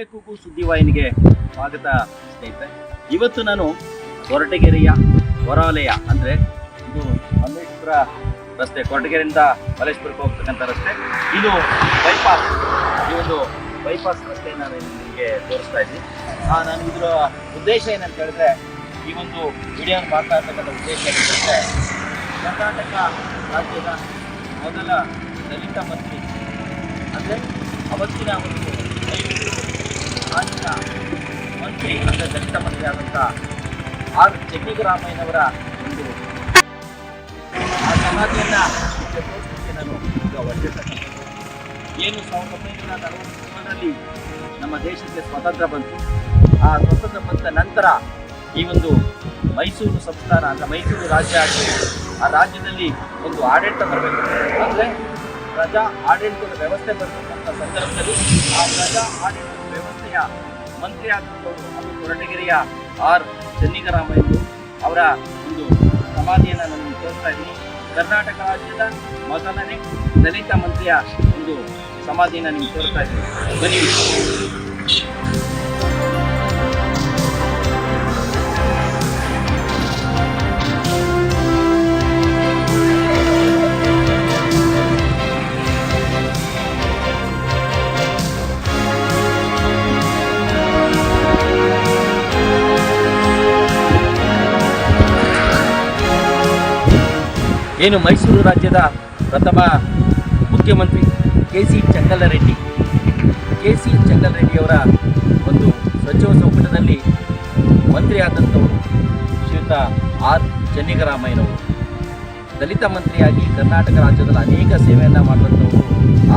ಕಹಳೆ ಕೂಗು ಸುದ್ದಿವಾಹಿನಿಗೆ ಸ್ವಾಗತ ಸ್ನೇಹಿತರೆ. ಇವತ್ತು ನಾನು ಕೊರಟಗೆರೆಯ ಹೊರಾಲಯ ಅಂದರೆ ಇದು ಮಲ್ಲೇಶ್ವರ ರಸ್ತೆ, ಕೊರಟಗೆರೆಯಿಂದ ಮಲ್ಲೇಶ್ವರಕ್ಕೆ ಹೋಗ್ತಕ್ಕಂಥ ರಸ್ತೆ. ಇದು ಬೈಪಾಸ್ ಈ ಒಂದು ಬೈಪಾಸ್ ರಸ್ತೆ ನಾನು ನಿಮಗೆ ತೋರಿಸ್ತಾ ಇದ್ದೀನಿ. ನಾನು ಇದರ ಉದ್ದೇಶ ಏನಂತ ಹೇಳಿದ್ರೆ, ಈ ಒಂದು ವಿಡಿಯೋ ಮಾಡ್ತಾ ಇರ್ತಕ್ಕಂಥ ಉದ್ದೇಶ ಏನಂತಂದರೆ ಕರ್ನಾಟಕ ರಾಜ್ಯದ ಮೊದಲ ದಲಿತ ಮಂತ್ರಿ ಅಂದರೆ ಅವತ್ತಿನ ಒಂದು ರಾಜ್ಯದ ಮಂತ್ರಿ ಅಂದರೆ ದಲಿತ ಮಂತ್ರಿ ಆದಂಥ ಆರ್ ಚೆನ್ನಿಗರಾಮಯ್ಯನವರ ಒಂದು ಆ ಸಮಾಧಿಯನ್ನು ತೋರಿಸಲಿಕ್ಕೆ ನಾನು ಈಗ ಒಳ್ಳೆಯ ಏನು ಸಾವಿರದ ಒಂಬೈನೂರ ನಲವತ್ತೊಂದರಲ್ಲಿ ನಮ್ಮ ದೇಶಕ್ಕೆ ಸ್ವಾತಂತ್ರ್ಯ ಬಂತು. ಆ ಸ್ವಾತಂತ್ರ್ಯ ಬಂದ ನಂತರ ಈ ಒಂದು ಮೈಸೂರು ಸಂಸ್ಥಾನ, ಅಂದರೆ ಮೈಸೂರು ರಾಜ್ಯ ಆಗಿ ಆ ರಾಜ್ಯದಲ್ಲಿ ಒಂದು ಆಡಳಿತ ಬರಬೇಕು. ಅಂದರೆ ಪ್ರಜಾ ಆಡಳಿತದ ವ್ಯವಸ್ಥೆ ಬರತಕ್ಕಂಥ ಸಂದರ್ಭದಲ್ಲಿ ಆ ಪ್ರಜಾ ಆಡಳಿತದ ವ್ಯವಸ್ಥೆಯ ಮಂತ್ರಿ ಆಗಿರುವವರು ಕೊರಟಗೆರೆಯ ಆರ್ ಚೆನ್ನಿಗರಾಮಯ್ಯರು ಅವರ ಒಂದು ಸಮಾಧಿಯನ್ನು ನಾನು ತೋರಿಸ್ತಾ ಇದ್ದೀನಿ. ಕರ್ನಾಟಕ ರಾಜ್ಯದ ಮೊದಲನೇ ದಲಿತ ಮಂತ್ರಿಯ ಒಂದು ಸಮಾಧಿಯನ್ನು ನಿಮ್ಗೆ ತೋರಿಸ್ತಾ ಇದ್ದೀನಿ. ಬನ್ನಿ. ಏನು ಮೈಸೂರು ರಾಜ್ಯದ ಪ್ರಥಮ ಮುಖ್ಯಮಂತ್ರಿ K C Changalareddy. K C ಚಂಗಲರೆಡ್ಡಿಯವರ ಒಂದು ಸಚಿವ ಸಂಪುಟದಲ್ಲಿ ಮಂತ್ರಿ ಆದಂಥವರು ಶ್ರೀಯುತ ಆರ್ ಚೆನ್ನಿಗರಾಮಯ್ಯನವರು. ದಲಿತ ಮಂತ್ರಿಯಾಗಿ ಕರ್ನಾಟಕ ರಾಜ್ಯದಲ್ಲಿ ಅನೇಕ ಸೇವೆಯನ್ನು ಮಾಡುವಂಥವರು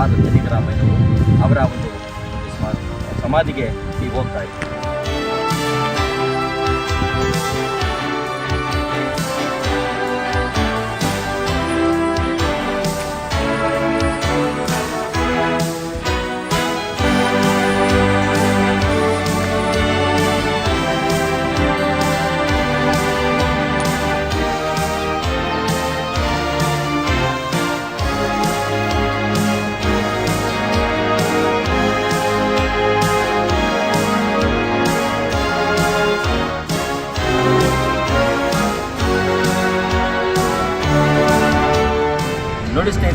ಆರ್ ಚೆನ್ನಿಗರಾಮಯ್ಯನವರು. ಅವರ ಒಂದು ಸ್ಮ- ಸಮಾಧಿಗೆ ಈಗ ಹೋಗ್ತಾ ಇದ್ದೀವಿ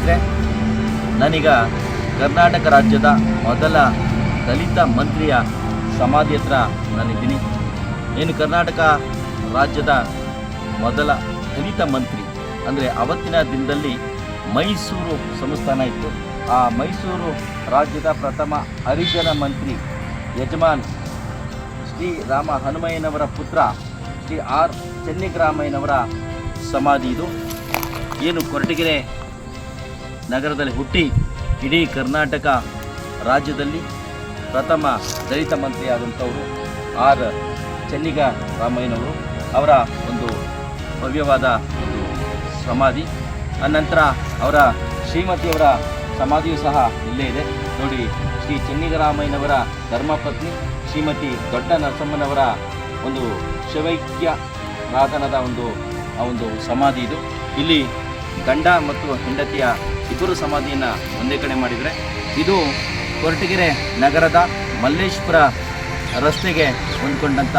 ಸ್ನೇಹಿತರೆ ನಾನೀಗ ಕರ್ನಾಟಕ ರಾಜ್ಯದ ಮೊದಲ ದಲಿತ ಮಂತ್ರಿಯ ಸಮಾಧಿ ಹತ್ರ ನಾನಿದ್ದೀನಿ. ಏನು ಕರ್ನಾಟಕ ರಾಜ್ಯದ ಮೊದಲ ದಲಿತ ಮಂತ್ರಿ. ಅಂದರೆ ಅವತ್ತಿನ ದಿನದಲ್ಲಿ ಮೈಸೂರು ಸಂಸ್ಥಾನ ಇತ್ತು. ಆ ಮೈಸೂರು ರಾಜ್ಯದ ಪ್ರಥಮ ಹರಿಜನ ಮಂತ್ರಿ ಯಜಮಾನ್ ಶ್ರೀ ರಾಮ ಹನುಮಯ್ಯನವರ ಪುತ್ರ ಶ್ರೀ ಆರ್ ಚೆನ್ನಿಗರಾಮಯ್ಯನವರ ಸಮಾಧಿ ಇದು. ಏನು ಕೊರಟಗೆರೆ? ನಗರದಲ್ಲಿ ಹುಟ್ಟಿ ಇಡೀ ಕರ್ನಾಟಕ ರಾಜ್ಯದಲ್ಲಿ ಪ್ರಥಮ ದಲಿತ ಮಂತ್ರಿ ಆದಂಥವರು ಆರ್ ಚೆನ್ನಿಗ ರಾಮಯ್ಯನವರು ಅವರ ಒಂದು ಭವ್ಯವಾದ ಒಂದು ಸಮಾಧಿ. ಅನಂತರ ಅವರ ಶ್ರೀಮತಿಯವರ ಸಮಾಧಿಯು ಸಹ ಇಲ್ಲೇ ಇದೆ. ನೋಡಿ, ಶ್ರೀ ಚೆನ್ನಿಗರಾಮಯ್ಯನವರ ಧರ್ಮಪತ್ನಿ ಶ್ರೀಮತಿ ದೊಡ್ಡ ನರಸಮ್ಮನವರ ಒಂದು ಶವೈಕ್ಯ ರಾಧನದ ಒಂದು, ಆ ಒಂದು ಸಮಾಧಿ ಇದು. ಇಲ್ಲಿ ಗಂಡ ಮತ್ತು ಹೆಂಡತಿಯ ಇಬ್ಬರು ಸಮಾಧಿಯನ್ನು ಒಂದೇ ಕಡೆ ಮಾಡಿದರೆ ಇದು ಕೊರಟಗೆರೆ ನಗರದ ಮಲ್ಲೇಶ್ವರ ರಸ್ತೆಗೆ ಹೊಂದ್ಕೊಂಡಂಥ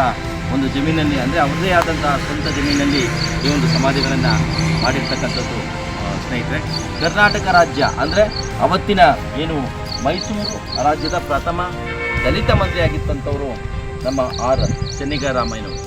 ಒಂದು ಜಮೀನಲ್ಲಿ, ಅಂದರೆ ಅವರದೇ ಆದಂಥ ಸ್ವಂತ ಜಮೀನಲ್ಲಿ ಈ ಒಂದು ಸಮಾಧಿಗಳನ್ನು ಮಾಡಿರ್ತಕ್ಕಂಥದ್ದು ಸ್ನೇಹಿತರೆ. ಕರ್ನಾಟಕ ರಾಜ್ಯ ಅಂದರೆ ಅವತ್ತಿನ ಏನು ಮೈಸೂರು ರಾಜ್ಯದ ಪ್ರಥಮ ದಲಿತ ಮಂತ್ರಿಯಾಗಿತ್ತಂಥವರು ನಮ್ಮ ಆರ್ ಚೆನ್ನಿಗರಾಮಯ್ಯನವರು